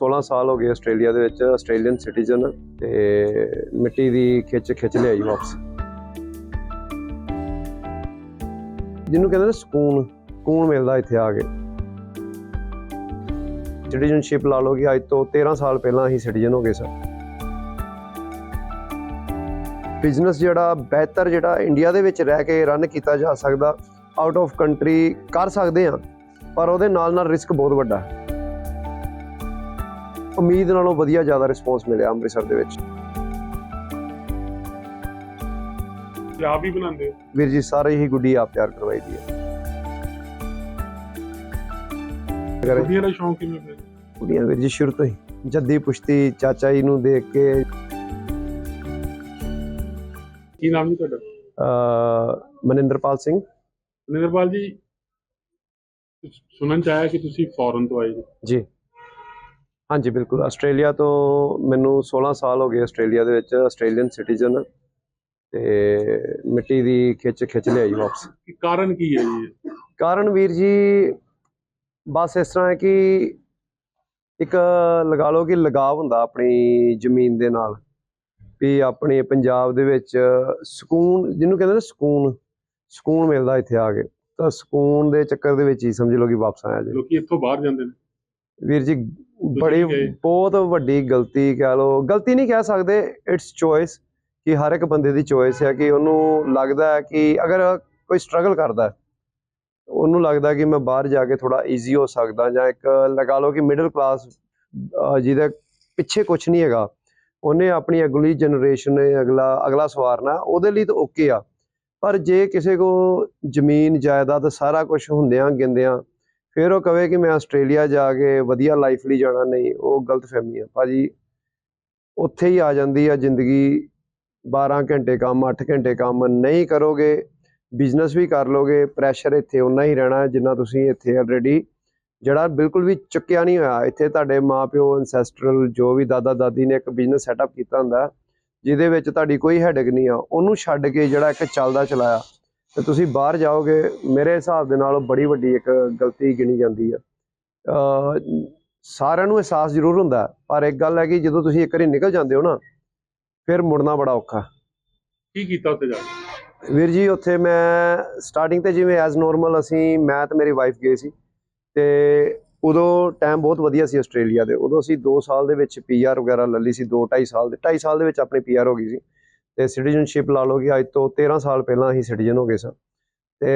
16 ਸਾਲ ਹੋ ਗਏ ਆਸਟ੍ਰੇਲੀਆ ਦੇ ਵਿੱਚ, ਆਸਟ੍ਰੇਲੀਅਨ ਸਿਟੀਜ਼ਨ ਤੇ ਮਿੱਟੀ ਦੀ ਖਿੱਚ ਖਿੱਚ ਲਿਆਈ ਵਾਪਸ। ਜਿਹਨੂੰ ਕਹਿੰਦੇ ਨੇ ਸਕੂਨ ਸਕੂਨ ਮਿਲਦਾ ਇੱਥੇ ਆ ਕੇ। ਸਿਟੀਜ਼ਨਸ਼ਿਪ ਲਾ ਲਓ ਕਿ ਅੱਜ ਤੋਂ 13 ਸਾਲ ਪਹਿਲਾਂ ਅਸੀਂ ਸਿਟੀਜ਼ਨ ਹੋ ਗਏ ਸਰ। ਬਿਜ਼ਨਸ ਜਿਹੜਾ ਬਿਹਤਰ ਜਿਹੜਾ ਇੰਡੀਆ ਦੇ ਵਿੱਚ ਰਹਿ ਕੇ ਰਨ ਕੀਤਾ ਜਾ ਸਕਦਾ ਆਊਟ ਆਫ ਕੰਟਰੀ ਕਰ ਸਕਦੇ ਆ ਪਰ ਉਹਦੇ ਨਾਲ ਨਾਲ ਰਿਸਕ ਬਹੁਤ ਵੱਡਾ ਹੈ। ਉਮੀਦ ਨਾਲੋਂ ਵਧੀਆ ਜ਼ਿਆਦਾ ਰਿਸਪੌਂਸ ਮਿਲਿਆ ਅੰਮ੍ਰਿਤਸਰ ਦੇ ਵਿੱਚ। ਆਪ ਹੀ ਬਣਾਉਂਦੇ ਹੋ? ਵੀਰ ਜੀ ਸਾਰੇ ਹੀ ਗੁੱਡੀ ਆਪ ਤਿਆਰ ਕਰਵਾਈ ਦੀ ਹੈ। ਕੁੜੀਆਂ ਦਾ ਸ਼ੌਂਕ ਕਿਵੇਂ ਪਿਆ? ਗੁੱਡੀਆਂ ਵੀਰ ਜੀ ਸ਼ੁਰੂ ਤੋਂ ਹੀ। ਜੱਦੀ ਪੁਸ਼ਤੀ ਚਾਚਾ ਜੀ ਨੂੰ ਦੇਖ ਕੇ ਕੀ ਨਾਮ ਜੀ ਤੁਹਾਡਾ? ਅਹ, ਮਨਿੰਦਰਪਾਲ ਸਿੰਘ। ਨਿਰਪਾਲ ਜੀ ਸੁਣਨ ਚ ਆਇਆ ਕਿ ਤੁਸੀਂ ਫੋਰਨ ਤੋਂ ਆਏ ਜੀ ਜੀ। ਹਾਂਜੀ ਬਿਲਕੁਲ। ਆਸਟ੍ਰੇਲੀਆ ਤੋਂ ਮੈਨੂੰ 16 ਸਾਲ ਹੋ ਗਏ ਆਸਟ੍ਰੇਲੀਆ ਦੇ ਵਿੱਚ ਆਸਟ੍ਰੇਲੀਅਨ ਸਿਟੀਜ਼ਨ। ਤੇ ਮਿੱਟੀ ਦੀ ਖਿੱਚ ਖਿੱਚ ਲਿਆਈ ਵਾਪਸ। ਕੀ ਕਾਰਨ ਕੀ ਹੈ ਜੀ? ਕਾਰਨ ਵੀਰ ਜੀ ਬਸ ਇਸ ਤਰ੍ਹਾਂ ਹੈ ਕਿ ਇੱਕ ਲਗਾ ਲਓ ਕਿ ਲਗਾਵ ਹੁੰਦਾ ਆਪਣੀ ਜ਼ਮੀਨ ਦੇ ਨਾਲ। ਵੀ ਆਪਣੇ ਪੰਜਾਬ ਦੇ ਵਿੱਚ ਸਕੂਨ ਜਿਹਨੂੰ ਕਹਿੰਦੇ ਨੇ ਸਕੂਨ ਸਕੂਨ ਮਿਲਦਾ ਇੱਥੇ ਆ ਕੇ। ਤਾਂ ਸਕੂਨ ਦੇ ਚੱਕਰ ਦੇ ਵਿੱਚ ਹੀ ਸਮਝ ਲਓ ਕਿ ਵਾਪਸ ਆਇਆ ਜੀ। ਲੋਕੀ ਇੱਥੋਂ ਬਾਹਰ ਜਾਂਦੇ ਨੇ। ਵੀਰ ਜੀ ਬੜੀ। ਬਹੁਤ ਵੱਡੀ ਗਲਤੀ ਕਹਿ ਲਓ ਗਲਤੀ ਨਹੀਂ ਕਹਿ ਸਕਦੇ ਇਟਸ ਚੋਇਸ ਕਿ ਹਰ ਇੱਕ ਬੰਦੇ ਦੀ ਚੋਇਸ ਹੈ ਕਿ ਉਹਨੂੰ ਲੱਗਦਾ ਹੈ ਕਿ ਅਗਰ ਕੋਈ ਸਟਰਗਲ ਕਰਦਾ ਉਹਨੂੰ ਲੱਗਦਾ ਕਿ ਮੈਂ ਬਾਹਰ ਜਾ ਕੇ ਥੋੜਾ ਈਜ਼ੀ ਹੋ ਸਕਦਾ ਜਾਂ ਇੱਕ ਲਗਾ ਲਓ ਕਿ ਮਿਡਲ ਕਲਾਸ ਜਿਹਦੇ ਪਿੱਛੇ ਕੁਝ ਨਹੀਂ ਹੈਗਾ ਉਹਨੇ ਆਪਣੀ ਅਗਲੀ ਜਨਰੇਸ਼ਨ ਨੇ ਅਗਲਾ ਅਗਲਾ ਸਵਾਰਨਾ ਉਹਦੇ ਲਈ ਤਾਂ ਓਕੇ ਆ ਪਰ ਜੇ ਕਿਸੇ ਕੋ ਜ਼ਮੀਨ ਜਾਇਦਾਦ ਸਾਰਾ ਕੁਝ ਹੁੰਦਿਆਂ ਗਿੰਦਿਆਂ ਫਿਰ ਉਹ ਕਵੇ ਕਿ ਮੈਂ ਆਸਟ੍ਰੇਲੀਆ ਜਾ ਕੇ ਵਧੀਆ ਲਾਈਫ ਲਈ ਜਾਣਾ, ਨਹੀਂ, ਉਹ ਗਲਤ ਫਹਿਮੀ ਆ। ਭਾਜੀ, ਉੱਥੇ ਹੀ ਆ ਜਾਂਦੀ ਆ ਜ਼ਿੰਦਗੀ। 12 ਘੰਟੇ ਕੰਮ 8 ਘੰਟੇ ਕੰਮ ਨਹੀਂ ਕਰੋਗੇ ਬਿਜ਼ਨਸ ਵੀ ਕਰ ਲੋਗੇ ਪ੍ਰੈਸ਼ਰ ਇੱਥੇ ਉਨਾ ਹੀ ਰਹਿਣਾ ਜਿੰਨਾ ਤੁਸੀਂ ਇੱਥੇ ਆਲਰੇਡੀ ਜਿਹੜਾ ਬਿਲਕੁਲ ਵੀ ਚੁੱਕਿਆ ਨਹੀਂ ਹੋਇਆ, ਇੱਥੇ ਤੁਹਾਡੇ ਮਾਪਿਓ ਐਨਸੈਸਟਰਲ ਜੋ ਵੀ ਦਾਦਾ ਦਾਦੀ ਨੇ ਇੱਕ ਬਿਜ਼ਨਸ ਸੈਟਅਪ ਕੀਤਾ ਹੁੰਦਾ, ਜਿਹਦੇ ਵਿੱਚ ਤੁਹਾਡੀ ਕੋਈ ਹੈਡਕ ਨਹੀਂ ਆ, ਉਹਨੂੰ ਛੱਡ ਕੇ ਜਿਹੜਾ ਇੱਕ ਚੱਲਦਾ ਚਲਾਇਆ ਤੇ ਤੁਸੀਂ ਬਾਹਰ ਜਾਓਗੇ ਮੇਰੇ ਹਿਸਾਬ ਦੇ ਨਾਲ ਉਹ ਬੜੀ ਵੱਡੀ ਇੱਕ ਗਲਤੀ ਗਿਣੀ ਜਾਂਦੀ ਆ। ਸਾਰਿਆਂ ਨੂੰ ਅਹਿਸਾਸ ਜ਼ਰੂਰ ਹੁੰਦਾ ਪਰ ਇੱਕ ਗੱਲ ਹੈ ਕਿ ਜਦੋਂ ਤੁਸੀਂ ਇੱਕ ਵਾਰੀ ਨਿਕਲ ਜਾਂਦੇ ਹੋ ਨਾ ਫਿਰ ਮੁੜਨਾ ਬੜਾ ਔਖਾ। ਕੀ ਕੀਤਾ ਉੱਥੇ ਜਾ ਕੇ? ਵੀਰ ਜੀ ਉੱਥੇ ਮੈਂ ਸਟਾਰਟਿੰਗ ਤੇ ਜਿਵੇਂ ਐਜ਼ ਨਾਰਮਲ ਅਸੀਂ ਮੈਂ ਤੇ ਮੇਰੀ ਵਾਈਫ ਗਏ ਸੀ ਤੇ ਉਦੋਂ ਟਾਈਮ ਬਹੁਤ ਵਧੀਆ ਸੀ ਆਸਟ੍ਰੇਲੀਆ ਦੇ। ਉਦੋਂ ਅਸੀਂ 2 ਸਾਲ ਦੇ ਵਿੱਚ ਪੀਆਰ ਵਗੈਰਾ ਲੈ ਲਈ ਸੀ 2 2.5 ਸਾਲ ਦੇ। 2.5 ਸਾਲ ਦੇ ਵਿੱਚ ਆਪਣੀ ਪੀਆਰ ਹੋ ਗਈ ਸੀ। ਤੇ ਸਿਟੀਜ਼ਨਸ਼ਿਪ ਲਾ ਲਓ ਕਿ ਅੱਜ ਤੋਂ 13 ਸਾਲ ਪਹਿਲਾਂ ਅਸੀਂ ਸਿਟੀਜ਼ਨ ਹੋ ਗਏ ਸਾਂ। ਤੇ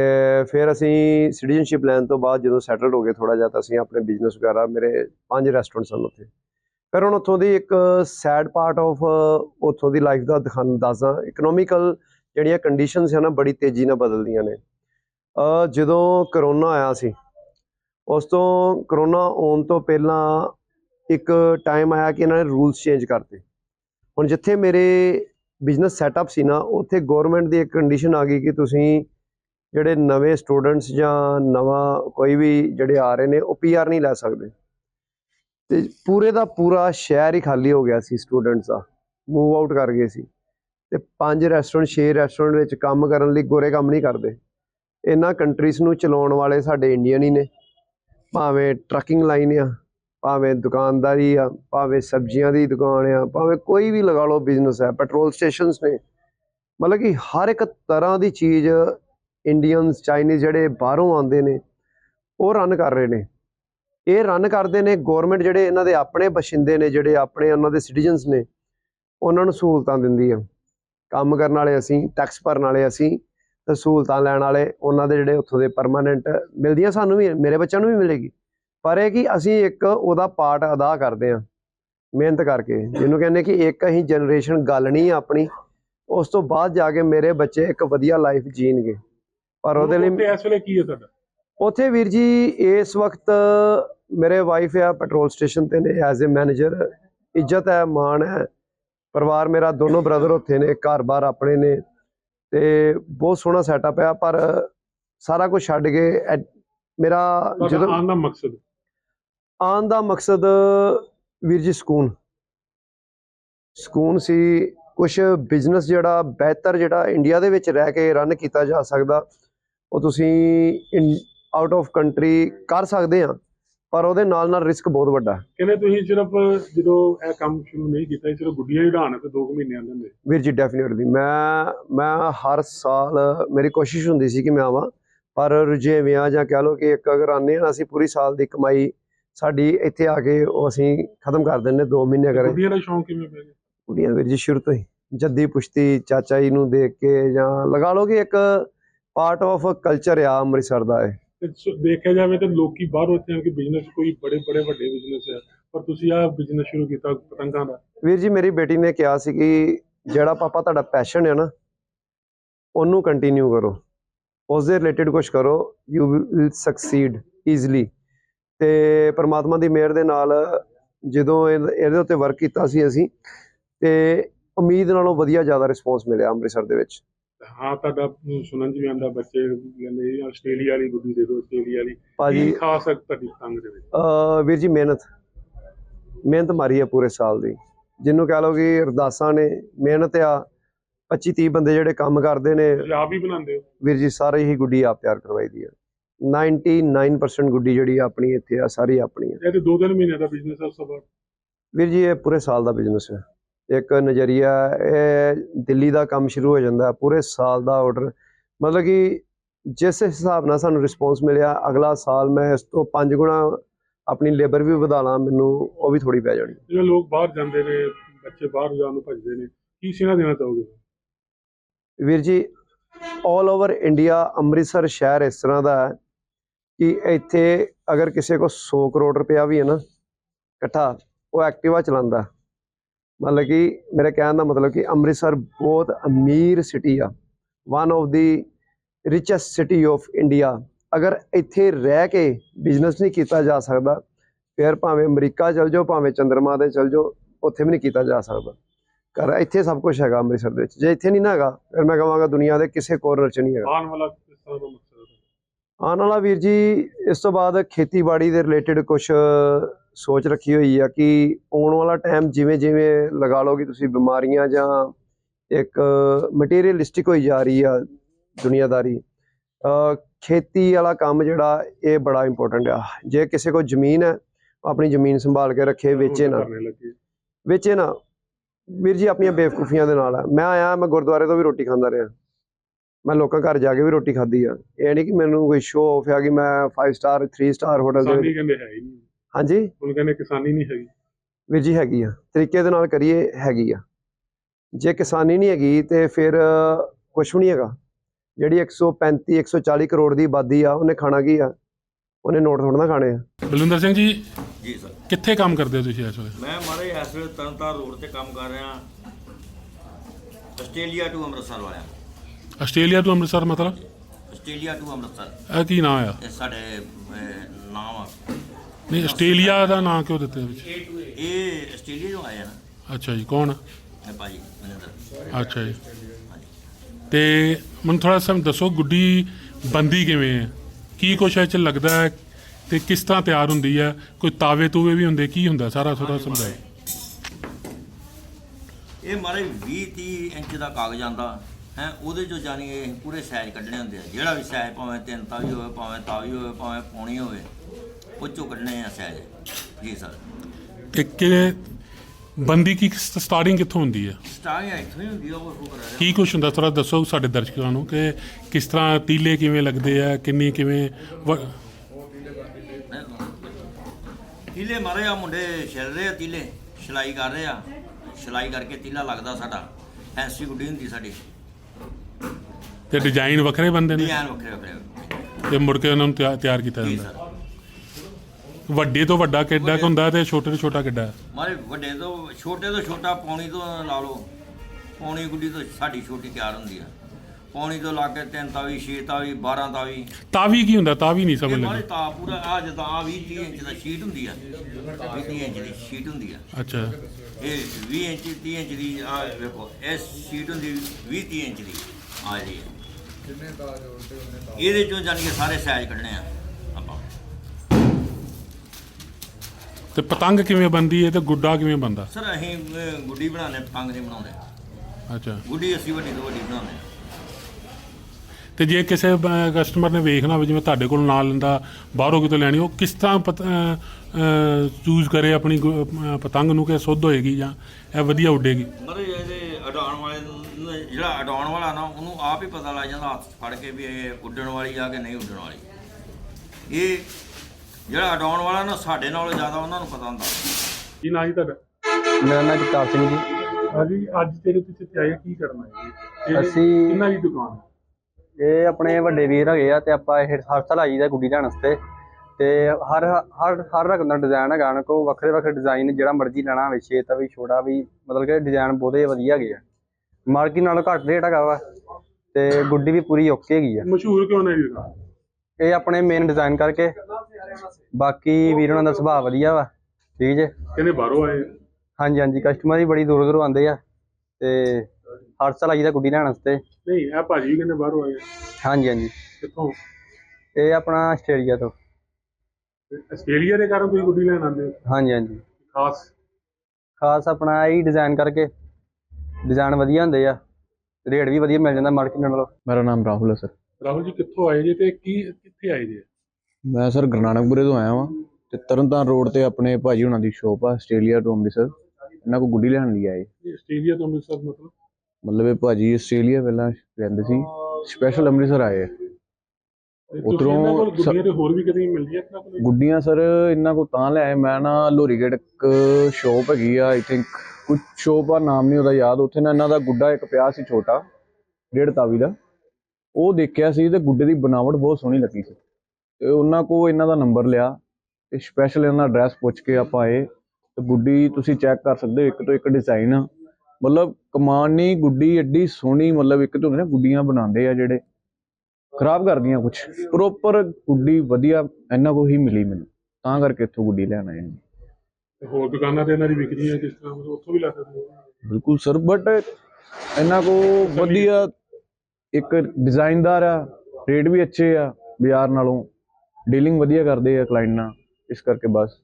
ਫਿਰ ਅਸੀਂ ਸਿਟੀਜ਼ਨਸ਼ਿਪ ਲੈਣ ਤੋਂ ਬਾਅਦ ਜਦੋਂ ਸੈਟਲਡ ਹੋ ਗਏ ਥੋੜਾ ਜਿਹਾ ਤਾਂ ਅਸੀਂ ਆਪਣੇ ਬਿਜ਼ਨਸ ਵਗੈਰਾ, ਮੇਰੇ ਪੰਜ ਰੈਸਟੋਰੈਂਟ ਸਨ ਉੱਥੇ। ਫਿਰ ਹੁਣ ਉੱਥੋਂ ਦੀ ਇੱਕ ਸੈਡ ਪਾਰਟ ਆਫ ਉੱਥੋਂ ਦੀ ਲਾਈਫ ਦਾ ਦਿਖਾਣ ਦੱਸਦਾ। ਇਕਨੋਮਿਕਲ ਜਿਹੜੀਆਂ ਕੰਡੀਸ਼ਨਸ ਹੈ ਨਾ, ਬੜੀ ਤੇਜ਼ੀ ਨਾਲ ਬਦਲਦੀਆਂ ਨੇ। ਜਦੋਂ ਕਰੋਨਾ ਆਇਆ ਸੀ, ਉਸ ਤੋਂ ਕਰੋਨਾ ਆਉਣ ਤੋਂ ਪਹਿਲਾਂ ਇੱਕ ਟਾਈਮ ਆਇਆ ਕਿ ਇਹਨਾਂ ਨੇ ਰੂਲਸ ਚੇਂਜ ਕਰਤੇ। ਹੁਣ ਜਿੱਥੇ ਮੇਰੇ ਬਿਜ਼ਨਸ ਸੈਟਅਪ ਸੀ ਨਾ, ਉੱਥੇ ਗਵਰਨਮੈਂਟ ਦੀ ਇੱਕ ਕੰਡੀਸ਼ਨ ਆ ਗਈ ਕਿ ਤੁਸੀਂ ਜਿਹੜੇ ਨਵੇਂ ਸਟੂਡੈਂਟਸ ਜਾਂ ਨਵਾਂ ਕੋਈ ਵੀ ਜਿਹੜੇ ਆ ਰਹੇ ਨੇ, ਉਹ ਪੀਆਰ ਨਹੀਂ ਲੈ ਸਕਦੇ। ਤੇ ਪੂਰੇ ਦਾ ਪੂਰਾ ਸ਼ਹਿਰ ਹੀ ਖਾਲੀ ਹੋ ਗਿਆ ਸੀ ਸਟੂਡੈਂਟਸ ਦਾ ਮੂਵ ਆਊਟ ਕਰ ਗਏ ਸੀ। ਤੇ ਪੰਜ ਰੈਸਟੋਰੈਂਟ ਛੇ ਰੈਸਟੋਰੈਂਟ ਵਿੱਚ ਕੰਮ ਕਰਨ ਲਈ ਗੋਰੇ ਕੰਮ ਨਹੀਂ ਕਰਦੇ। ਇਹਨਾਂ ਕੰਟਰੀਜ਼ ਨੂੰ ਚਲਾਉਣ ਵਾਲੇ ਸਾਡੇ ਇੰਡੀਅਨ ਹੀ ਨੇ, ਭਾਵੇਂ ਟਰੱਕਿੰਗ ਲਾਈਨ ਆ ਭਾਵੇਂ ਦੁਕਾਨਦਾਰੀ ਆ, ਭਾਵੇਂ ਸਬਜ਼ੀਆਂ ਦੀ ਦੁਕਾਨ ਆ, ਭਾਵੇਂ ਕੋਈ ਵੀ ਲਗਾ ਲਓ ਬਿਜ਼ਨਸ ਹੈ ਪੈਟਰੋਲ ਸਟੇਸ਼ਨਸ ਨੇ। ਮਤਲਬ ਕਿ ਹਰ ਇੱਕ ਤਰ੍ਹਾਂ ਦੀ ਚੀਜ਼ ਇੰਡੀਅਨਸ ਚਾਈਨੀਜ਼ ਜਿਹੜੇ ਬਾਹਰੋਂ ਆਉਂਦੇ ਨੇ, ਉਹ ਰਨ ਕਰ ਰਹੇ ਨੇ। ਇਹ ਰਨ ਕਰਦੇ ਨੇ ਗਵਰਨਮੈਂਟ ਜਿਹੜੇ ਇਹਨਾਂ ਦੇ ਆਪਣੇ ਬਸ਼ਿੰਦੇ ਨੇ, ਜਿਹੜੇ ਆਪਣੇ ਉਹਨਾਂ ਦੇ ਸਿਟੀਜ਼ਨਸ ਨੇ, ਉਹਨਾਂ ਨੂੰ ਸਹੂਲਤਾਂ ਦਿੰਦੀ ਆ। ਕੰਮ ਕਰਨ ਵਾਲੇ ਅਸੀਂ ਟੈਕਸ ਭਰਨ ਵਾਲੇ ਅਸੀਂ, ਤੇ ਸਹੂਲਤਾਂ ਲੈਣ ਵਾਲੇ ਉਹਨਾਂ ਦੇ ਜਿਹੜੇ ਉੱਥੋਂ ਦੇ ਪਰਮਾਨੈਂਟ ਮਿਲਦੀਆਂ ਸਾਨੂੰ ਵੀ, ਮੇਰੇ ਬੱਚਿਆਂ ਨੂੰ ਵੀ ਮਿਲੇਗੀ। ਪਰ ਇਹ ਕਿ ਅਸੀਂ ਇੱਕ ਉਹਦਾ ਪਾਰਟ ਅਦਾ ਕਰਦੇ ਹਾਂ ਮਿਹਨਤ ਕਰਕੇ। ਜਿਹਨੂੰ ਕਹਿੰਦੇ ਕਿ ਇੱਕ ਅਸੀਂ ਜਨਰੇਸ਼ਨ ਗਲਣੀ ਆ ਆਪਣੀ ਉਸ ਤੋਂ ਬਾਅਦ ਜਾ ਕੇ ਮੇਰੇ ਬੱਚੇ ਇੱਕ ਵਧੀਆ ਲਾਈਫ ਜੀਣਗੇ। ਪਰ ਉਹਦੇ ਲਈ ਉੱਥੇ ਇਸ ਵੇਲੇ ਕੀ ਹੈ ਤੁਹਾਡਾ? ਉੱਥੇ ਵੀਰ ਜੀ ਇਸ ਵਕਤ ਮੇਰੇ ਵਾਈਫ ਆ ਪੈਟਰੋਲ ਸਟੇਸ਼ਨ ਤੇ ਨੇ ਐਜ਼ ਅ ਮੈਨੇਜਰ ਇੱਜ਼ਤ ਹੈ ਮਾਣ ਹੈ। ਪਰਿਵਾਰ ਮੇਰਾ ਦੋਨੋਂ ਬ੍ਰਦਰ ਉੱਥੇ ਨੇ ਘਰ-ਬਾਰ ਆਪਣੇ ਨੇ। ਤੇ ਬਹੁਤ ਸੋਹਣਾ ਸੈਟਅਪ ਹੈ ਪਰ ਸਾਰਾ ਕੁਝ ਛੱਡ ਕੇ ਮੇਰਾ ਜਦੋਂ ਆਉਣ ਦਾ ਮਕਸਦ? ਆਉਣ ਦਾ ਮਕਸਦ ਵੀਰ ਜੀ ਸਕੂਨ ਸਕੂਨ ਸੀ ਕੁਝ ਬਿਜ਼ਨਸ ਜਿਹੜਾ ਬਿਹਤਰ ਜਿਹੜਾ ਇੰਡੀਆ ਦੇ ਵਿੱਚ ਰਹਿ ਕੇ ਰਨ ਕੀਤਾ ਜਾ ਸਕਦਾ ਉਹ ਤੁਸੀਂ ਆਊਟ ਆਫ ਕੰਟਰੀ ਕਰ ਸਕਦੇ ਆ ਪਰ ਉਹਦੇ ਨਾਲ ਨਾਲ ਰਿਸਕ ਬਹੁਤ ਵੱਡਾ। ਕਹਿੰਦੇ ਤੁਸੀਂ ਸਿਰਫ ਜਦੋਂ ਇਹ ਕੰਮ ਸ਼ੁਰੂ ਨਹੀਂ ਕੀਤਾ ਸਿਰਫ ਗੁੱਡੀਆਂ ਹੀ ਉਡਾਣ ਤੇ 2 ਮਹੀਨੇ ਆਉਂਦੇ ਹੁੰਦੇ ਵੀਰ ਜੀ ਡੈਫੀਨਿਟਲੀ ਮੈਂ ਮੈਂ ਹਰ ਸਾਲ ਮੇਰੀ ਕੋਸ਼ਿਸ਼ ਹੁੰਦੀ ਸੀ ਕਿ ਮੈਂ ਆਵਾਂ ਪਰ ਰੁਝੇਵਿਆਂ ਜਾਂ ਕਹਿ ਲਓ ਕਿ ਇੱਕ ਅਗਰ ਆਉਂਦੇ ਹਾਂ ਨਾ ਅਸੀਂ ਪੂਰੀ ਸਾਲ ਦੀ ਕਮਾਈ ਸਾਡੀ ਇੱਥੇ ਆ ਕੇ ਉਹ ਅਸੀਂ ਖਤਮ ਕਰ ਦਿੰਦੇ 2 ਮਹੀਨੇ ਕਰੇ। ਗੁੱਡੀਆਂ ਦਾ ਸ਼ੌਂਕ ਕਿਵੇਂ ਪੈ ਗਿਆ? ਕੁੜੀਆਂ ਵੀਰ ਜੀ ਸ਼ੁਰੂ ਤੋਂ ਹੀ। ਜੱਦੀ ਪੁਸ਼ਤੀ ਚਾਚਾ ਜੀ ਨੂੰ ਦੇਖ ਕੇ ਜਾਂ ਲਗਾ ਲਓ ਕਿ ਇੱਕ ਪਾਰਟ ਆਫ ਕਲਚਰ ਆ ਅੰਮ੍ਰਿਤਸਰ ਦਾ ਸ- ਦੇਖਿਆ ਜਾਵੇ ਤਾਂ ਲੋਕੀ ਬਾਹਰੋਂ ਇੱਥੇ ਆ ਕੇ ਬਿਜ਼ਨਸ ਕੋਈ ਬੜੇ ਬੜੇ ਵੱਡੇ ਬਿਜ਼ਨਸ ਹੈ ਪਰ ਤੁਸੀਂ ਆਹ ਬਿਜ਼ਨਸ ਸ਼ੁਰੂ ਕੀਤਾ ਪਤੰਗਾਂ ਦਾ। ਵੀਰ ਜੀ ਮੇਰੀ ਬੇਟੀ ਨੇ ਕਿਹਾ ਸੀ ਕਿ ਜਿਹੜਾ ਪਾਪਾ ਤੁਹਾਡਾ ਪੈਸ਼ਨ ਹੈ ਨਾ ਉਹਨੂੰ ਕੰਟੀਨਿਊ ਕਰੋ। ਉਸ ਦੇ ਰਿਲੇਟਡ ਕੁਝ ਕਰੋ। ਯੂ ਵਿਲ ਸਕਸੀਡ ਈਜ਼ਲੀ ਤੇ ਪ੍ਰਮਾਤਮਾ ਦੀ ਮਿਹਰ ਦੇ ਨਾਲ ਜਦੋਂ ਇਹ- ਇਹਦੇ ਉੱਤੇ ਵਰਕ ਕੀਤਾ ਸੀ ਅਸੀਂ ਤੇ ਉਮੀਦ ਨਾਲੋਂ ਵਧੀਆ ਜ਼ਿਆਦਾ ਰਿਸਪੌਂਸ ਮਿਲਿਆ ਅੰਮ੍ਰਿਤਸਰ ਦੇ ਵਿੱਚ। ਹਾਂ ਤੁਹਾਡਾ ਸੁਣਨ ਵੀ ਆਉਂਦਾ ਬੱਚੇ ਕਹਿੰਦੇ ਜੀ ਆਸਟ੍ਰੇਲੀਆ ਵਾਲੀ ਗੁੱਡੀ ਦੇ ਦਿਓ ਆਸਟ੍ਰੇਲੀਆ ਵਾਲੀ। ਭਾਜੀ ਖਾਸ ਤੁਹਾਡੀ ਪਤੰਗ ਦੇ ਵਿੱਚ? ਅਹ ਵੀਰ ਜੀ ਮਿਹਨਤ। ਮਿਹਨਤ ਮਾਰੀ ਹੈ ਪੂਰੇ ਸਾਲ ਦੀ। ਜਿਹਨੂੰ ਕਹਿ ਲਓ ਕਿ ਅਰਦਾਸਾਂ ਨੇ ਮਿਹਨਤ ਆ। 25 30 ਬੰਦੇ ਜਿਹੜੇ ਕੰਮ ਕਰਦੇ ਨੇ ਆਪ ਹੀ ਬਣਾਉਂਦੇ ਹੋ? ਵੀਰ ਜੀ ਸਾਰੇ ਹੀ ਗੁੱਡੀ ਆਪ ਤਿਆਰ ਕਰਵਾਈ ਦੀ ਹੈ 99% ਗੁੱਡੀ ਜਿਹੜੀ ਆ ਆਪਣੀ ਇੱਥੇ ਆ ਸਾਰੀ ਆਪਣੀ ਹੈ ਇਹ ਤੇ ਦੋ ਤਿੰਨ ਮਹੀਨੇ ਦਾ ਬਿਜ਼ਨਸ ਹੈ ਉਸ ਤੋਂ ਬਾਅਦ? ਵੀਰ ਜੀ ਇਹ ਪੂਰੇ ਸਾਲ ਦਾ ਬਿਜ਼ਨਸ ਹੈ ਇੱਕ ਨਜ਼ਰੀਆ ਇਹ ਦਿੱਲੀ ਦਾ ਕੰਮ ਸ਼ੁਰੂ ਹੋ ਜਾਂਦਾ ਪੂਰੇ ਸਾਲ ਦਾ ਆਰਡਰ ਮਤਲਬ ਕਿ ਜਿਸ ਹਿਸਾਬ ਨਾਲ ਸਾਨੂੰ ਰਿਸਪੌਂਸ ਮਿਲਿਆ ਅਗਲਾ ਸਾਲ ਮੈਂ ਇਸ ਤੋਂ ਪੰਜ ਗੁਣਾ ਆਪਣੀ ਲੇਬਰ ਵੀ ਵਧਾ ਲਾਂ ਮੈਨੂੰ ਉਹ ਵੀ ਥੋੜੀ ਪੈ ਜਾਣੀ। ਜਿਵੇਂ ਲੋਕ ਬਾਹਰ ਜਾਂਦੇ ਨੇ ਬੱਚੇ ਬਾਹਰ ਜਾਣ ਨੂੰ ਭੱਜਦੇ ਨੇ ਕੀ ਸਿਨਾ ਦੇਣਾ ਚਾਹੋਗੇ? ਵੀਰ ਜੀ 올 ਓਵਰ ਇੰਡੀਆ ਅੰਮ੍ਰਿਤਸਰ ਸ਼ਹਿਰ ਇਸ ਤਰ੍ਹਾਂ ਦਾ ਹੈ। ਕਿ ਇੱਥੇ ਅਗਰ ਕਿਸੇ ਕੋ 100 ਕਰੋੜ ਰੁਪਇਆ ਵੀ ਹੈ ਨਾ ਇਕੱਠਾ, ਉਹ ਐਕਟਿਵਾ ਚਲਾਉਂਦਾ। ਮਤਲਬ ਕਿ ਮੇਰੇ ਕਹਿਣ ਦਾ ਮਤਲਬ ਕਿ ਅੰਮ੍ਰਿਤਸਰ ਬਹੁਤ ਅਮੀਰ ਸਿਟੀ ਆ। One of the richest city of India ਅਗਰ ਇੱਥੇ ਰਹਿ ਕੇ ਬਿਜ਼ਨਸ ਨਹੀਂ ਕੀਤਾ ਜਾ ਸਕਦਾ, ਫਿਰ ਭਾਵੇਂ ਅਮਰੀਕਾ ਚਲ ਜਾਓ, ਭਾਵੇਂ ਚੰਦਰਮਾ ਤੇ ਚਲ ਜਾਓ, ਉੱਥੇ ਵੀ ਨਹੀਂ ਕੀਤਾ ਜਾ ਸਕਦਾ। ਕਰ ਇੱਥੇ ਸਭ ਕੁਝ ਹੈਗਾ ਅੰਮ੍ਰਿਤਸਰ ਦੇ ਵਿੱਚ। ਜੇ ਇੱਥੇ ਨਹੀਂ ਨਾ ਹੈਗਾ, ਫਿਰ ਮੈਂ ਕਹਾਂਗਾ ਦੁਨੀਆ ਦੇ ਕਿਸੇ ਕੋਰਨਰ 'ਚ ਨਹੀਂ ਹੈਗਾ। ਆਉਣ ਵਾਲਾ ਕਿਸ ਤਰ੍ਹਾਂ ਦਾ ਆਉਣ ਵਾਲਾ ਵੀਰ ਜੀ ਇਸ ਤੋਂ ਬਾਅਦ ਖੇਤੀਬਾੜੀ ਦੇ ਰਿਲੇਟਡ ਕੁਝ ਸੋਚ ਰੱਖੀ ਹੋਈ ਆ ਕਿ ਆਉਣ ਵਾਲਾ ਟਾਈਮ ਜਿਵੇਂ ਜਿਵੇਂ ਲਗਾ ਕਿ ਤੁਸੀਂ ਬਿਮਾਰੀਆਂ ਜਾਂ ਇੱਕ ਮਟੀਰੀਅਲਿਸਟਿਕ ਹੋਈ ਜਾ ਰਹੀ ਆ ਦੁਨੀਆਦਾਰੀ ਖੇਤੀ ਵਾਲਾ ਕੰਮ ਜਿਹੜਾ ਇਹ ਬੜਾ ਇੰਪੋਰਟੈਂਟ ਆ। ਜੇ ਕਿਸੇ ਕੋਲ ਜ਼ਮੀਨ ਹੈ ਆਪਣੀ ਜ਼ਮੀਨ ਸੰਭਾਲ ਕੇ ਰੱਖੇ ਵੇਚੇ ਨਾ। ਲੱਗੇ। ਵੇਚੇ ਨਾ। ਵੀਰ ਜੀ ਆਪਣੀਆਂ ਬੇਵਕੂਫੀਆਂ ਦੇ ਨਾਲ ਆ। ਮੈਂ ਆਇਆ ਮੈਂ ਗੁਰਦੁਆਰੇ ਤੋਂ ਵੀ ਰੋਟੀ ਖਾਂਦਾ ਰਿਹਾ। ਮੈਂ ਲੋਕਾਂ ਘਰ ਜਾ ਕੇ ਵੀ ਰੋਟੀ ਖਾਧੀ ਆ। ਇਹ ਨਹੀਂ ਕਿ ਮੈਨੂੰ ਕੋਈ ਸ਼ੋਅ ਆਫ ਆ ਕਿ ਮੈਂ 5 ਸਟਾਰ 3 ਸਟਾਰ ਹੋਟਲ ਦੇ ਕਿਸਾਨੀ ਵਿੱਚ ਕਹਿੰਦੇ ਹੈ ਹੀ ਨਹੀਂ। ਹਾਂਜੀ? ਹੁਣ ਕਹਿੰਦੇ ਕਿਸਾਨੀ ਨਹੀਂ ਹੈਗੀ। ਵੀਰ ਜੀ ਹੈਗੀ ਆ। ਤਰੀਕੇ ਦੇ ਨਾਲ ਕਰੀਏ ਹੈਗੀ ਆ। ਜੇ ਕਿਸਾਨੀ ਨਹੀਂ ਹੈਗੀ ਤੇ ਫਿਰ ਕੁਝ ਵੀ ਨਹੀਂ ਹੈਗਾ। ਜਿਹੜੀ 135 140 ਕਰੋੜ ਦੀ ਆਬਾਦੀ ਆ ਉਹਨੇ ਖਾਣਾ ਕੀ ਆ? ਉਹਨੇ ਨੋਟ ਥੋੜ੍ਹਾ ਨਾ ਖਾਣੇ ਆ। ਬਲਵਿੰਦਰ ਸਿੰਘ ਜੀ ਜੀ ਸਰ। ਕਿੱਥੇ ਕੰਮ ਕਰਦੇ ਹੋ ਤੁਸੀਂ ਇਸ ਵੇਲੇ? ਮੈਂ ਮਾਰੇ ਇਸ ਵੇਲੇ ਤਰਨਤਾਰਨ ਰੋਡ ਤੇ ਕੰਮ ਕਰ ਰਿਹਾ। ਆਸਟ੍ਰੇਲੀਆ ਟੂ ਅੰਮ੍ਰਿਤਸਰ ਵਾਲਿਆ। ਆਸਟ੍ਰੇਲੀਆ ਤੋਂ ਅੰਮ੍ਰਿਤਸਰ ਮਤਲਬ? Australia to Amritsar. ਇਹ ਕੀ ਨਾਂ ਆ? ਇਹ ਸਾਡੇ ਅਹ, ਨਾਮ ਆ। ਨਹੀਂ ਆਸਟ੍ਰੇਲੀਆ ਦਾ ਨਾਂ ਕਿਉਂ ਦਿੱਤੇ ਵਿੱਚ? ਇਹ ਆਸਟ੍ਰੇਲੀਆ ਤੋਂ ਆਇਆ ਨਾ। ਅੱਛਾ ਜੀ ਕੌਣ? ਇਹ ਭਾਜੀ ਮਨਿੰਦਰ। ਅੱਛਾ ਜੀ। ਤੇ ਮੈਨੂੰ ਥੋੜਾ ਸਮ ਦੱਸੋ ਗੁੱਡੀ ਬੰਦੀ ਕਿਵੇਂ ਹੈ ਕੀ ਕੁਛ ਇਹ ਚ ਲੱਗਦਾ ਹੈ ਤੇ ਕਿਸ ਤਰ੍ਹਾਂ ਤਿਆਰ ਹੁੰਦੀ ਹੈ? ਕੋਈ ਤਾਵੇ ਤੂਵੇ ਵੀ ਹੁੰਦੇ? ਕੀ ਹੁੰਦਾ? ਸਾਰਾ ਥੋੜਾ ਸਮਝਾਓ। ਇਹ ਮਾਰੇ 20 30 ਇੰਚ ਦਾ ਕਾਗਜ਼ ਆਂਦਾ ਹੈ ਉਹਦੇ ਚੋਂ ਜਾਨੀ ਇਹ ਪੂਰੇ ਸਾਈਜ਼ ਕੱਢਣੇ ਹੁੰਦੇ ਆ। ਜਿਹੜਾ ਵੀ ਸਾਈਜ਼ ਭਾਵੇਂ ਤਿੰਨ ਤਾਵੀ ਹੋਵੇ ਭਾਵੇਂ ਤਾਵੀ ਹੋਵੇ ਭਾਵੇਂ ਪੌਣੀ ਹੋਵੇ ਉਹ ਚੋਂ ਕੱਢਣੇ ਆ ਸਾਈਜ਼ ਜੀ ਸਰ। ਤੇ ਕਿ ਬੰਦੀ ਕੀ ਸਟਾਰਟਿੰਗ ਕਿੱਥੋਂ ਹੁੰਦੀ ਹੈ ਸਟਾਰਟਿੰਗ ਇੱਥੋਂ ਹੀ ਹੁੰਦੀ ਆ ਉਹ ਸ਼ੁਕਰ ਹੈ ਕੀ ਕੁਛ ਹੁੰਦਾ? ਥੋੜਾ ਦੱਸੋ ਸਾਡੇ ਦਰਸ਼ਕਾਂ ਨੂੰ ਕਿ ਕਿਸ ਤਰ੍ਹਾਂ ਤੀਲੇ ਕਿਵੇਂ ਲੱਗਦੇ ਆ ਕਿੰਨੀ ਕਿਵੇਂ ਵ- ਤੀਲੇ ਮਾਰੇ ਆ ਮੁੰਡੇ ਛਿਲ ਰਹੇ ਆ ਤੀਲੇ। ਸਿਲਾਈ ਕਰ ਰਹੇ ਆ। ਸਿਲਾਈ ਕਰਕੇ ਤੀਲਾ ਲੱਗਦਾ ਸਾਡਾ। ਫੈਂਸੀ ਗੁੱਡੀ ਹੁੰਦੀ ਸਾਡੀ। ਤੇ ਡਿਜ਼ਾਈਨ ਵੱਖਰੇ ਬੰਦੇ ਨੇ? ਡਿਜ਼ਾਈਨ ਵੱਖਰੇ ਵੱਖਰੇ ਤੇ ਮੁੜ ਕੇ ਉਹਨਾਂ ਨੂੰ ਤਿਆ- ਤਿਆਰ ਕੀਤਾ ਜੀ ਜਾਂਦਾ? ਸਰ। ਵੱਡੇ ਤੋਂ ਵੱਡਾ ਕਿੱਡਾ ਕੁ ਹੁੰਦਾ ਤੇ ਛੋਟੇ ਤੋਂ ਛੋਟਾ ਕਿੱਡਾ? ਹੈ? ਮਾਰੇ ਵੱਡੇ ਤੋਂ ਛੋਟੇ ਤੋਂ ਛੋਟਾ ਪੌਣੀ ਤੋਂ ਲਾ ਲਓ। ਪੌਣੀ ਗੁੱਡੀ ਤੋਂ ਸਾਡੀ ਛੋਟੀ ਤਿਆਰ ਹੁੰਦੀ ਆ। ਪੌਣੀ ਤੋਂ ਲਾ ਕੇ ਤਿੰਨ ਤਾਵੀ ਛੇ ਤਾਵੀ 12 ਤਾਵੀ। ਤਾਵੀ ਕੀ ਹੁੰਦਾ? ਤਾਵੀ ਨਹੀਂ ਸਮਝ ਇਹ ਮਾਰੇ ਲੱਗੀ ਤਾਂ ਪੂਰਾ ਆ ਜਿੱਦਾਂ ਆ 20 30 ਇੰਚ ਦਾ ਸ਼ੀਟ ਹੁੰਦੀ ਆ। 20 30 ਇੰਚ ਦੀ ਸ਼ੀਟ ਹੁੰਦੀ ਆ। ਅੱਛਾ। ਇਹ 20 ਇੰਚ 30 ਇੰਚ ਦੀ ਆ ਵੇਖੋ ਇਹ ਸ਼ੀਟ ਹੁੰਦੀ 20 30 ਇੰਚ ਦੀ। ਆ ਜੀ। ਇਹਦੇ ਚੋਂ ਜਾਨੀ ਕਿ ਸਾਰੇ ਸਾਈਜ਼ ਕੱਢਣੇ ਆ ਆਪਾਂ। ਤੇ ਪਤੰਗ ਕਿਵੇਂ ਬੰਦੀ ਹੈ ਤੇ ਗੁੱਡਾ ਕਿਵੇਂ ਬੰਦਾ ਸਰ ਅਸੀਂ ਅਹ, ਗੁੱਡੀ ਬਣਾਉਂਦੇ ਪਤੰਗ ਨਹੀਂ ਬਣਾਉਂਦੇ। ਅੱਛਾ। ਗੁੱਡੀ ਅਸੀਂ ਵੱਡੀ ਤੋਂ ਵੱਡੀ ਬਣਾਉਂਦੇ ਹਾਂ। ਤੇ ਜੇ ਕਿਸੇ ਕਸਟਮਰ ਨੇ ਵੇਖਣਾ ਹੋਵੇ ਜਿਵੇਂ ਤੁਹਾਡੇ ਕੋਲ ਨਾਲ ਲੈਂਦਾ ਬਾਹਰੋਂ ਕਿਤੋਂ ਲੈਣੀ ਉਹ ਕਿਸ ਤਰ੍ਹਾਂ ਚੂਜ਼ ਕਰੇ ਆਪਣੀ ਪਤੰਗ ਨੂੰ ਕਿ ਸੁੱਧ ਹੋਏਗੀ ਜਾਂ ਇਹ ਵਧੀਆ ਉੱਡੇਗੀ? ਮਤਲਬ ਇਹਦੇ ਉਡਾਉਣ ਵਾਲੇ ਨੂੰ ਜਿਹੜਾ ਉਡਾਉਣ ਵਾਲਾ ਨਾ ਉਹਨੂੰ ਆਪ ਹੀ ਪਤਾ ਲੱਗ ਜਾਂਦਾ ਹੱਥ 'ਚ ਫੜ ਕੇ ਵੀ ਇਹ ਉੱਡਣ ਵਾਲੀ ਆ ਕਿ ਨਹੀਂ ਉੱਡਣ ਵਾਲੀ। ਇਹ ਜਿਹੜਾ ਉਡਾਉਣ ਵਾਲਾ ਨਾ ਸਾਡੇ ਨਾਲੋਂ ਜ਼ਿਆਦਾ ਉਹਨਾਂ ਨੂੰ ਪਤਾ ਹੁੰਦਾ। ਕੀ ਨਾਂ ਜੀ ਤੁਹਾਡਾ? ਮੇਰਾ ਨਾਮ ਜਗਤਾਰ ਸਿੰਘ ਜੀ। ਹਾਂਜੀ ਅੱਜ ਤੇਰੇ ਪਿੱਛੇ ਤੇ ਆਇਆ ਕੀ ਕਰਨਾ ਹੈ? ਜੀ? ਅਸੀਂ- ਕਿੰਨਾ ਦੀ ਦੁਕਾਨ? ਹੈ ਇਹ ਆਪਣੇ ਵੱਡੇ ਵੀਰ ਹੈਗੇ ਆ ਤੇ ਆਪਾਂ ਇਹ ਹਰ ਸਾਲ ਆਈਦਾ ਗੁੱਡੀ ਲੈਣ ਵਾਸਤੇ। ਤੇ ਹਰ ਹਰ ਹਰ ਰਕਮ ਦਾ ਡਿਜ਼ਾਈਨ ਹੈਗਾ ਨਾ ਕੋ ਵੱਖਰੇ ਵੱਖਰੇ ਡਿਜ਼ਾਈਨ ਜਿਹੜਾ ਮਰਜ਼ੀ ਲੈਣਾ ਹੋਵੇ ਛੇਤਾ ਵੀ ਛੋਟਾ ਵੀ ਮਤਲਬ ਕਿ ਡਿਜ਼ਾਈਨ ਬਹੁਤੇ ਵਧੀਆ ਹੈਗੇ ਆ। ਮਾਰਕੀਟ ਨਾਲੋਂ ਘੱਟ ਰੇਟ ਹੈਗਾ ਵਾ ਤੇ ਗੁੱਡੀ ਵੀ ਪੂਰੀ ਓਕੇ ਹੈਗੀ ਆ। ਮਸ਼ਹੂਰ ਕਿਉਂ ਨਹੀਂ ਦੁਕਾਨ ਇਹ ਆਪਣੇ ਮੇਨ ਡਿਜ਼ਾਈਨ ਕਰਕੇ। ਬਾਕੀ ਵੀਰ ਉਹਨਾਂ ਦਾ ਸੁਭਾਅ ਵਧੀਆ ਵਾ ਠੀਕ ਜੇ? ਕਹਿੰਦੇ ਬਾਹਰੋਂ ਆਏ? ਹਾਂਜੀ ਹਾਂਜੀ ਕਸਟਮਰ ਵੀ ਬੜੀ ਦੂਰੋਂ ਦੂਰੋਂ ਆਉਂਦੇ ਆ ਤੇ ਹਰ ਸਾਲ ਆਈਦਾ ਗੁੱਡੀ ਲੈਣ ਵਾਸਤੇ। ਨਹੀਂ ਇਹ ਭਾਜੀ ਕਹਿੰਦੇ ਬਾਹਰੋਂ ਆਏ ਹਾਂਜੀ ਹਾਂਜੀ। ਕਿੱਥੋਂ? ਇਹ ਆਪਣਾ ਆਸਟ੍ਰੇਲੀਆ ਤੋਂ। ਆਸਟ੍ਰੇਲੀਆ ਦੇ ਕਾਰਨ ਤੁਸੀਂ ਗੁੱਡੀ ਲੈਣ ਆਉਂਦੇ ਹੋ? ਹਾਂਜੀ ਹਾਂਜੀ। ਖਾਸ? ਖਾਸ ਆਪਣਾ ਇਹ ਡਿਜ਼ਾਈਨ ਕਰਕੇ। ਡਿਜ਼ਾਈਨ ਵਧੀਆ ਹੁੰਦੇ ਆ। ਰੇਟ ਵੀ ਵਧੀਆ ਮਿਲ ਜਾਂਦਾ ਮਾਰਕੀਟ ਨਾਲੋਂ। ਮੇਰਾ ਨਾਮ ਰਾਹੁਲ ਹੈ ਸਰ। ਰਾਹੁਲ ਜੀ ਕਿੱਥੋਂ ਆਏ ਜੀ ਤੇ ਕੀ ਕਿੱਥੇ ਆਏ ਜੀ? ਮੈਂ ਸਰ ਗੁਰਨਾਨਕਪੁਰੇ ਤੋਂ ਆਇਆ ਵਾਂ। ਤੇ ਤਰਨਤਾਰਨ ਰੋਡ ਤੇ ਆਪਣੇ ਭਾਜੀ ਹੁਣਾਂ ਦੀ ਸ਼ੋਪ ਆ ਆਸਟ੍ਰੇਲੀਆ ਤੋਂ ਅੰਮ੍ਰਿਤਸਰ। ਇਹਨਾਂ ਕੋ ਗੁੱਡੀ ਲੈਣ ਲਈ ਆਏ। ਆਸਟ੍ਰੇਲੀਆ ਤੋਂ ਅੰਮ੍ਰਿਤਸਰ ਮਤਲਬ? ਮਤਲਬ ਇਹ ਭਾਜੀ ਆਸਟ੍ਰੇਲੀਆ ਪਹਿਲਾਂ ਰਹਿੰਦੇ ਸੀ। ਸਪੈਸ਼ਲ ਅੰਮ੍ਰਿਤਸਰ ਆਏ ਆ। ਤੇ ਤੁਸੀਂ ਉੱਧਰੋਂ ਇਹਨਾਂ ਕੋਲ ਸ- ਗੁੱਡੀਆਂ ਤੇ ਹੋਰ ਵੀ ਕਦੀ ਮਿਲਦੀਆਂ ਇਹਨਾਂ ਕੋਲ ਗੁੱਡੀਆਂ ਸਰ ਇਹਨਾਂ ਕੋ ਤਾਂ ਲੈ ਆਏ। ਮੈਂ ਨਾ ਲੋਰੀਗੇਟ ਇੱਕ ਸ਼ੋਪ ਹੈਗੀ ਆ ਆਈ ਥਿੰਕ ਕੁਝ ਸ਼ੋਪ ਆ ਨਾਮ ਨਹੀਂ ਉਹਦਾ ਯਾਦ। ਉੱਥੇ ਨਾ ਇਹਨਾਂ ਦਾ ਗੁੱਡਾ ਇੱਕ ਪਿਆ ਸੀ ਛੋਟਾ ਡੇਢ ਤਾਵੀ ਦਾ। ਉਹ ਦੇਖਿਆ ਸੀ ਤੇ ਗੁੱਡੇ ਦੀ ਬਣਾਵਟ ਬਹੁਤ ਸੋਹਣੀ ਲੱਗੀ ਸੀ। ਤੇ ਉਹਨਾਂ ਕੋ ਇਹਨਾਂ ਦਾ ਨੰਬਰ ਲਿਆ ਤੇ ਸਪੈਸ਼ਲ ਇਹਨਾਂ ਦਾ ਐਡਰੈਸ ਪੁੱਛ ਕੇ ਆਪਾਂ ਆਏ। ਤੇ ਗੁੱਡੀ ਤੁਸੀਂ ਚੈੱਕ ਕਰ ਸਕਦੇ ਹੋ ਇੱਕ ਤੋਂ ਇੱਕ ਡਿਜ਼ਾਈਨ ਮਤਲਬ ਕਮਾਨ ਗੁੱਡੀ ਐਡੀ ਸੋਹਣੀ ਮਤਲਬ ਇੱਕ ਤੋਂ ਨਾ ਗੁੱਡੀਆਂ ਬਣਾਉਂਦੇ ਆ ਜਿਹੜੇ ਖਰਾਬ ਕਰਦੀਆਂ ਕੁਝ ਪ੍ਰੋਪਰ ਗੁੱਡੀ ਵਧੀਆ ਇਹਨਾਂ ਕੋ ਹੀ ਮਿਲੀ ਮੈਨੂੰ। ਤਾਂ ਕਰਕੇ ਇੱਥੋਂ ਗੁੱਡੀ ਲੈਣ ਆਏ ਹਾਂ। ਤੇ ਹੋਰ ਦੁਕਾਨਾਂ ਤੇ ਇਹਨਾਂ ਦੀ ਵਿਕਦੀ ਹੈ ਕਿਸ ਤਰ੍ਹਾਂ? ਉੱਥੋਂ ਵੀ ਲੈ ਸਕਦੇ ਹੋ? ਬਿਲਕੁਲ ਸਰ ਬਟ ਇਹਨਾਂ ਕੋ ਵਧੀਆ ਇੱਕ ਡਿਜ਼ਾਈਨਦਾਰ ਆ ਰੇਟ ਵੀ ਅੱਛੇ ਆ ਬਾਜ਼ਾਰ ਨਾਲੋਂ। ਡੀਲਿੰਗ ਵਧੀਆ ਕਰਦੇ ਆ ਕਲਾਇੰਟ ਨਾਲ ਇਸ ਕਰਕੇ ਬਸ।